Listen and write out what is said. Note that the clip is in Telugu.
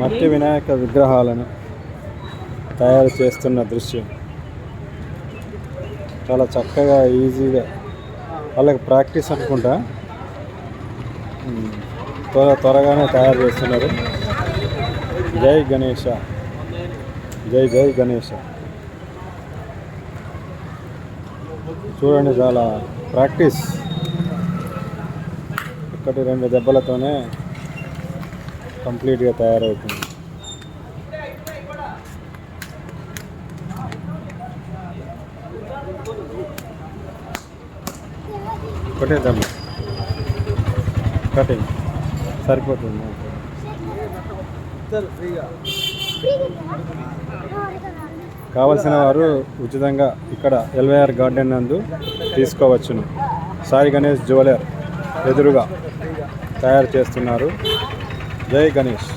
మట్టి వినాయక విగ్రహాలను తయారు చేస్తున్న దృశ్యం. చాలా చక్కగా ఈజీగా వాళ్ళకి ప్రాక్టీస్ అనుకుంటా. త్వర త్వరగానే తయారు చేస్తున్నారు. జై గణేష. జై జై గణేష. చూడండి చాలా ప్రాక్టీస్. ఒకటి రెండు దెబ్బలతోనే కంప్లీట్గా తయారవుతుంది. ఒకటే కటింగ్. సరిపోతుంది. కావలసిన వారు ఉచితంగా ఇక్కడ ఎల్వైఆర్ గార్డెన్ నందు తీసుకోవచ్చును. సాయి గణేష్ జ్యువెలర్ ఎదురుగా తయారు చేస్తున్నారు. జై గణేష్